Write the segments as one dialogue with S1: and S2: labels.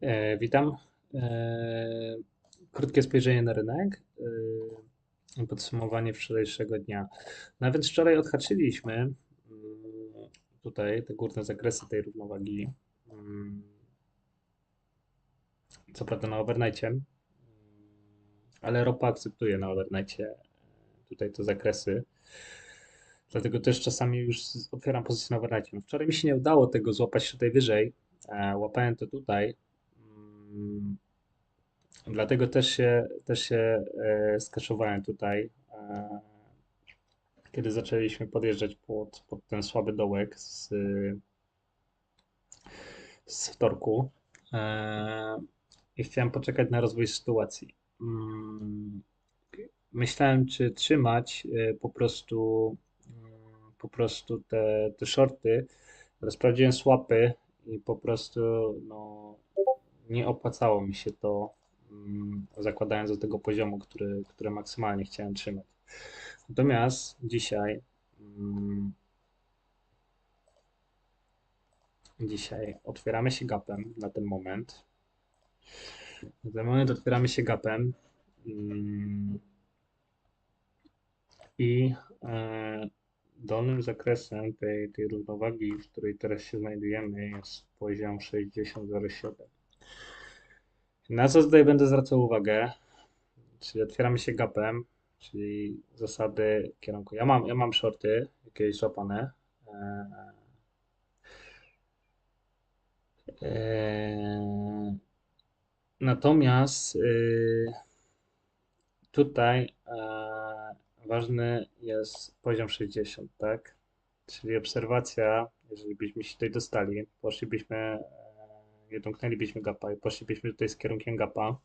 S1: E, witam. E, krótkie spojrzenie na rynek. E, podsumowanie wczorajszego dnia. No więc wczoraj odhaczyliśmy mm, tutaj te górne zakresy tej równowagi. Mm, co prawda na overnightie, ale ropa akceptuje na overnightie tutaj te zakresy. Dlatego też czasami już otwieram pozycję na overnightie. Wczoraj mi się nie udało tego złapać tutaj wyżej. Łapałem to tutaj dlatego też się, też się e, skaszowałem tutaj, e, kiedy zaczęliśmy podjeżdżać pod, pod ten słaby dołek z, z wtorku e, i chciałem poczekać na rozwój sytuacji. Mm, myślałem, czy trzymać po prostu po prostu te, te shorty, ale sprawdziłem swapy i po prostu no, nie opłacało mi się to, mm, zakładając do tego poziomu, który, który maksymalnie chciałem trzymać. Natomiast dzisiaj, mm, dzisiaj otwieramy się gapem na ten moment. Na ten moment otwieramy się gapem mm, i e, dolnym zakresem tej, tej równowagi, w której teraz się znajdujemy, jest poziom 60,07. Na co tutaj będę zwracał uwagę, czyli otwieramy się gapem, czyli zasady kierunku. Ja mam, ja mam shorty jakieś złapane. Eee, natomiast yy, tutaj yy, ważny jest poziom 60, tak? Czyli obserwacja, jeżeli byśmy się tutaj dostali, poszlibyśmy nie domknęlibyśmy gapa i poszlibyśmy tutaj z kierunkiem gapa,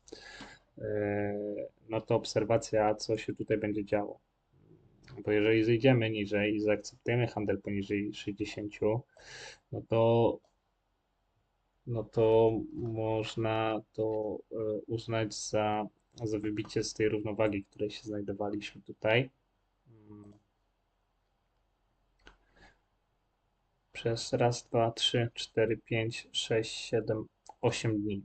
S1: e, no to obserwacja, co się tutaj będzie działo. Bo jeżeli zejdziemy niżej i zaakceptujemy handel poniżej 60, no to, no to można to e, uznać za, za wybicie z tej równowagi, której się znajdowaliśmy tutaj. Przez raz, dwa, trzy, cztery, pięć, sześć, siedem, osiem dni.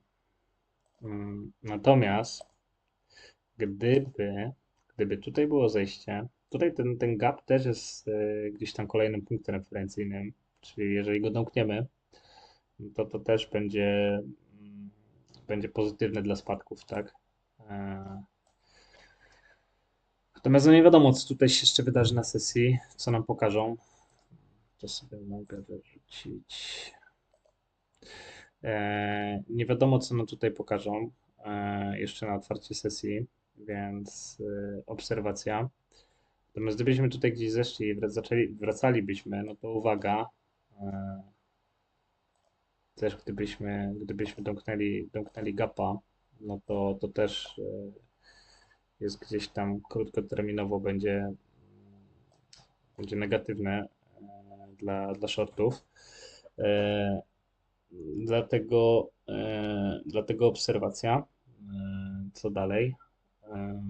S1: Mm, natomiast gdyby, gdyby tutaj było zejście, tutaj ten, ten gap też jest e, gdzieś tam kolejnym punktem referencyjnym, czyli jeżeli go domkniemy, to to też będzie, mm, będzie pozytywne dla spadków, tak? E, natomiast no nie wiadomo, co tutaj się jeszcze wydarzy na sesji, co nam pokażą to sobie mogę wyrzucić. E, nie wiadomo, co nam tutaj pokażą e, jeszcze na otwarcie sesji, więc e, obserwacja. Natomiast gdybyśmy tutaj gdzieś zeszli i zaczęli, wracalibyśmy, no to uwaga. E, też gdybyśmy, gdybyśmy domknęli, domknęli gapa, no to, to też e, jest gdzieś tam krótkoterminowo będzie, będzie negatywne dla, dla shortów. E, dlatego, e, dlatego obserwacja. E, co dalej? E,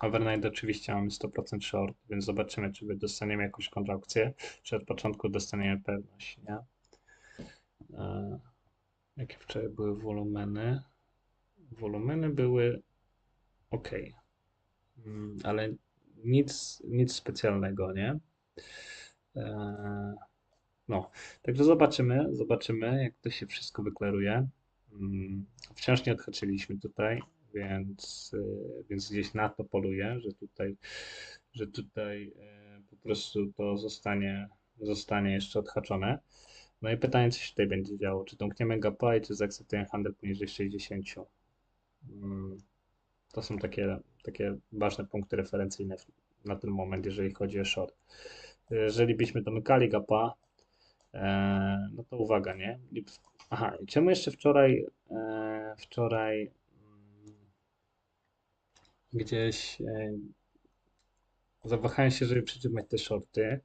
S1: overnight oczywiście mamy 100% short, więc zobaczymy, czy dostaniemy jakąś kontrakcję, czy od początku dostaniemy pewność, nie? E, jakie wczoraj były wolumeny? Wolumeny były ok, mm, ale nic, nic specjalnego, nie? Eee, no, także zobaczymy, zobaczymy, jak to się wszystko wyklaruje. Mm, wciąż nie odhaczyliśmy tutaj, więc, e, więc gdzieś na to poluję, że tutaj, że tutaj e, po prostu to zostanie, zostanie jeszcze odhaczone. No i pytanie, co się tutaj będzie działo? Czy domkniemy gapa i czy zaakceptujemy handel poniżej 60? Mm, to są takie, takie ważne punkty referencyjne na ten moment, jeżeli chodzi o short. Jeżeli byśmy domykali gapa, e, no to uwaga, nie? Aha, czemu jeszcze wczoraj, e, wczoraj mm, gdzieś e, zawahałem się, żeby przytrzymać te shorty,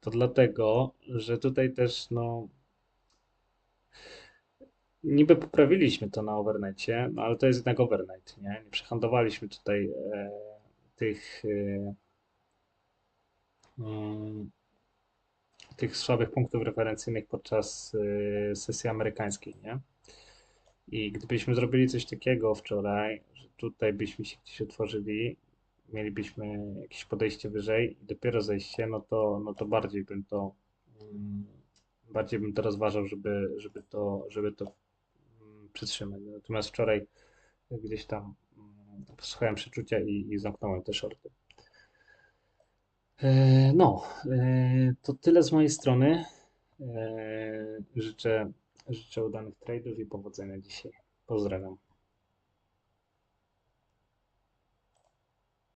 S1: to dlatego, że tutaj też, no, niby poprawiliśmy to na overnightie, no ale to jest jednak overnight, nie? Nie przehandlowaliśmy tutaj e, tych, e, tych słabych punktów referencyjnych podczas y, sesji amerykańskiej, nie? I gdybyśmy zrobili coś takiego wczoraj, że tutaj byśmy się gdzieś otworzyli, mielibyśmy jakieś podejście wyżej i dopiero zejście, no to, no to bardziej bym to mm, bardziej bym to rozważał, żeby, żeby to, żeby to mm, przytrzymać. Natomiast wczoraj gdzieś tam mm, posłuchałem przeczucia i, i zamknąłem te shorty. E, No, e, to tyle z mojej strony. E, Życzę, życzę udanych trade'ów i powodzenia dzisiaj. Pozdrawiam.